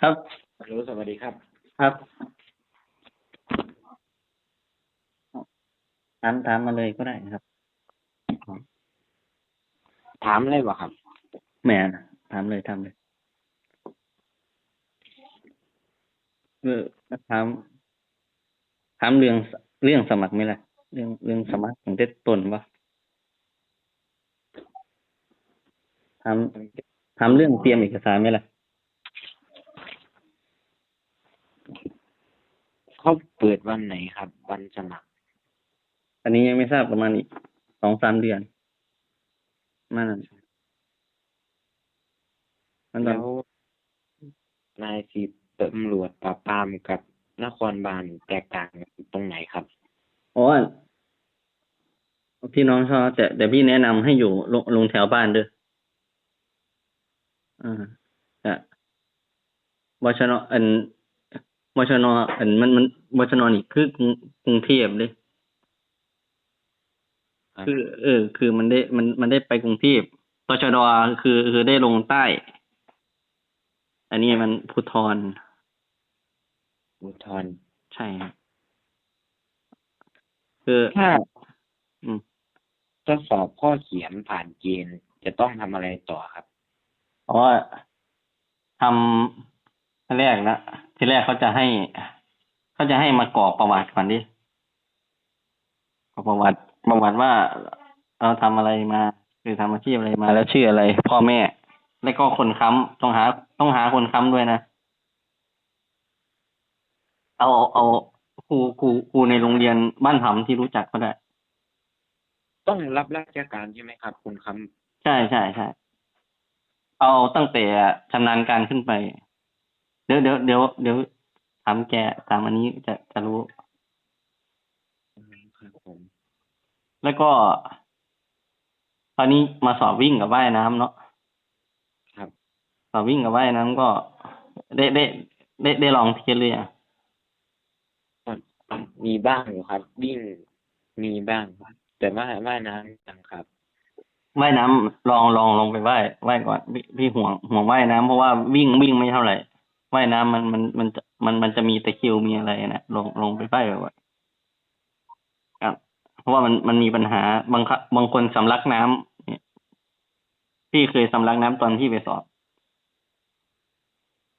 ครับฮัลโหลสวัสดีครับ ครับถามถามมาเลยก็ได้ครับ ถามเลยบ่ครับแหม่นะถามเลยถามเลยเออถามถามเรื่องเรื่องสมัครไหมล่ะ เรื่องเรื่องสมัครของเด็ดต้นวะถามถามเรื่องเตรียมเอกสารไหมล่ะ เขาเปิดวันไหนครับ วันสมัคร อันนี้ยังไม่ทราบประมาณอีกสองสามเดือนประมาณนั้นมันตอแล้นวนายสิบตำรวจปราบปรามกับนครบาลแตกต่างกันตรงไหนครับอ๋อพี่น้องชอบแต่แต่พี่แนะนำให้อยู่ลงลงแถวบ้านเด้ออ่าแต่บชนอัน บชนอันมันมันบชนนี่คือกรุงกรุงเทพเลยครับคือ เออ คือมันได้มันมันได้ไปกรุงเทพบชดคือคือได้ลงใต้ อันนี้มันภูทรอุทธรณ์ใช่ครับคือถ้าอืมถ้าสอบข้อเขียนผ่านเกณฑ์จะต้องทำอะไรต่อครับเพราะว่าทำ ที่แรกนะที่แรกเขาจะให้เขาจะให้มากรอกประวัติก่อนดิกรอกประวัติประวัติว่าเราทำอะไรมาคือทำอาชีพอะไรมาแล้วชื่ออะไร พ่อแม่ แล้วก็คนค้ำต้องหา ต้องหาคนค้ำด้วยนะเอาเอาครูครูครูในโรงเรียนบ้านผำที่รู้จักก็ได้ ต้องรับราชการใช่ไหมครับคุณคใช่ใช่ใช่เอาตั้งแต่ชำนาญการขึ้นไป เดี๋ยวเดี๋ยวเดี๋ยวเดี๋ยวถามแกถามอันนี้จะจะรู้ำครับผมแล้วก็คราวนี้มาสอบวิ่งกับว่ายน้ำเนาะครับสอบวิ่งกับว่ายน้ำก็ได้ได้ได้ได้ลองเทียนเลยอะมีบ้างอยู่ครับ วิ่งมีบ้างครับแต่ว่าว่ายน้ำยังครับว่ายน้ำลองลองลองไปว่ายว่ายก่อนพี่พี่ห่วงห่วงว่ายน้ำเพราะว่าวิ่งวิ่งไม่เท่าไหร่ ว่ายน้ำมันมันมันจะมันมันจะมีตะคริวมีอะไรนะลงลงไปว่ายก่อนครับ เพราะว่ามันมันมีปัญหาบางครั้งบางคนสำลักน้ำเนี่ยพี่เคยสำลักน้ำตอนที่ไปสอบ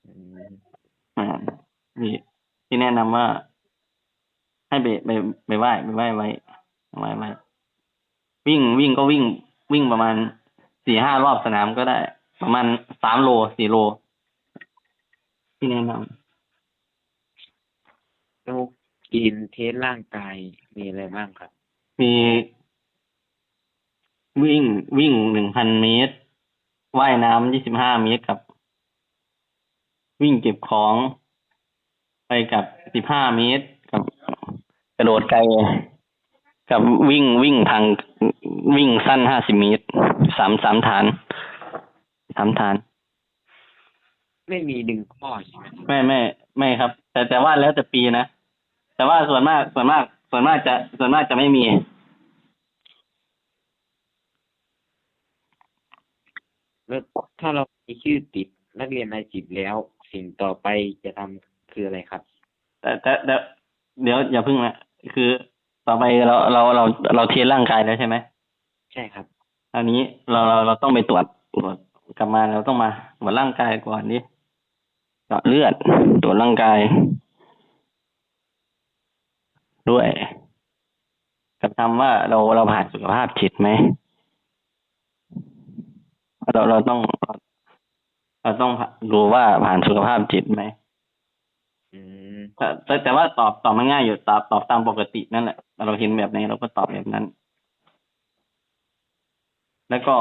อืมอ่าพี่ที่แนะนำว่า ให้ไปไปไปไหว้ไปไหว้ไว้ไหว้ไว้วิ่งวิ่งก็วิ่งวิ่งประมาณสี่ห้ารอบสนามก็ได้ ประมาณสามโลสี่โล ที่แนะนแล้วกินเทสร่างกายมีอะไรบ้างครับำมีวิ่งวิ่งหนึ่งพันเมตร ว่ายน้ำยี่สิบห้าเมตรกับ วิ่งเก็บของ ไปกับสิบห้าเมตร กับกระโดดไกล กับวิ่งวิ่งทางวิ่งสั้นห้าสิบเมตรสามสามฐานสามฐาน ไม่มีดึงข้อใช่ไหมไม่ไม่ไม่ครับ แต่แต่ว่าแล้วแต่ปีนะแต่ว่าส่วนมากส่วนมาก ส่วนมากจะส่วนมากจะไม่มี แล้วถ้าเรามีชื่อติดนักเรียนนายสิบแล้ว สิ่งต่อไปจะทำคืออะไรครับ แต่แต่แต่เดี๋ยวอย่าพึ่งนะคือต่อไปเราเราเราเราเทสร่างกายแล้วใช่ไหมใช่ครับ อันนี้เราเราเราต้องไปตรวจตรวจกลับมาเราต้องมาตรวจร่างกายก่อนดิ เจาะเลือดตรวจร่างกาย ด้วย กับทำว่าเราเราผ่านสุขภาพจิตไหมเราเราต้องเราต้องดูว่าผ่านสุขภาพจิตไหมอืมแต่แต่แต่ว่าตอบตอบมันง่ายอยู่ตอบตอบตามปกตินั่นแหละเราเห็นแบบไหนเราก็ตอบแบบนั้น แล้วก็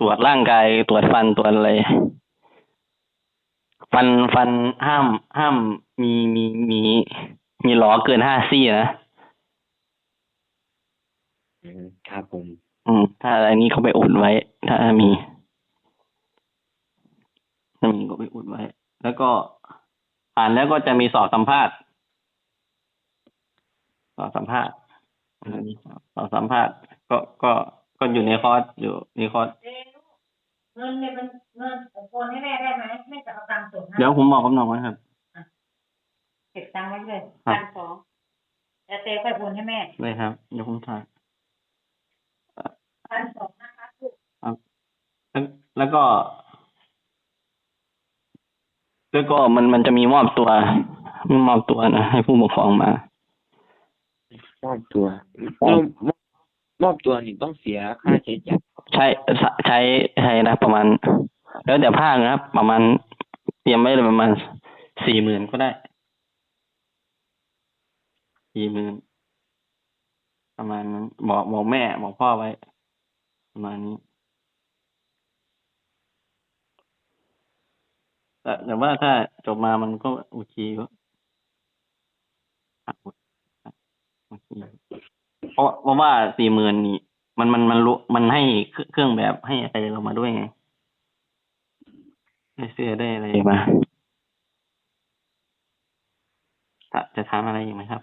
ตรวจร่างกายตรวจฟันตรวจอะไร ฟันฟันห้ามห้ามมีมีมีมีหลอเกินห้าซี่นะอืมครับผม อืม ถ้าอันนี้เขาไปอุดไว้ ถ้ามีถ้ามีก็ไปอุดไว้ แล้วก็ผ่านแล้วก็จะมีสอบสัมภาษณ์ สอบสัมภาษณ์อันนี้สอบสัมภาษณ์ ก็ก็ก็อยู่ในคอร์สอยู่ในคอร์สเงินเนี่ยมันเงินโอนให้แม่ได้ไหมแม่จะ เอาตังค์ส่งให้เดี๋ยวผมบอกกับน้องไว้ครับ เก็บตังค์ไว้เลยครับ พันสองแล้วเต้ค่อยโอนให้แม่ได้ครับ เดี๋ยวผมถ่ายพันสองนะคะลูกแล้วแล้วก็แล้วก็มันมันจะมีมอบตัวมีมอบตัวนะให้ผู้ปกครองมา มอบตัวเรามอบมอบตัวนี่ต้องเสียค่าใช้จ่ายใช้ใช้ใช้นะประมาณ แล้วแต่ภาคนะครับ ประมาณเต รียมไว้เลยประมาณสี่หมื่นก็ได้สี่หมื่นประมาณนั้นบอกบอกแม่บอกพ่อไว้ ประมาณนี้แต่แต่ว่าถ้าจบมามันก็โอเคก็โอเคเพราะเพราะว่าสี่หมื่นนี่ มันมันมันรู้มันให้เครื่องแบบให้อะไรเรามาด้วยไง ได้เสื้อได้อะไรมาจะทำอะไรอีกไหมครับ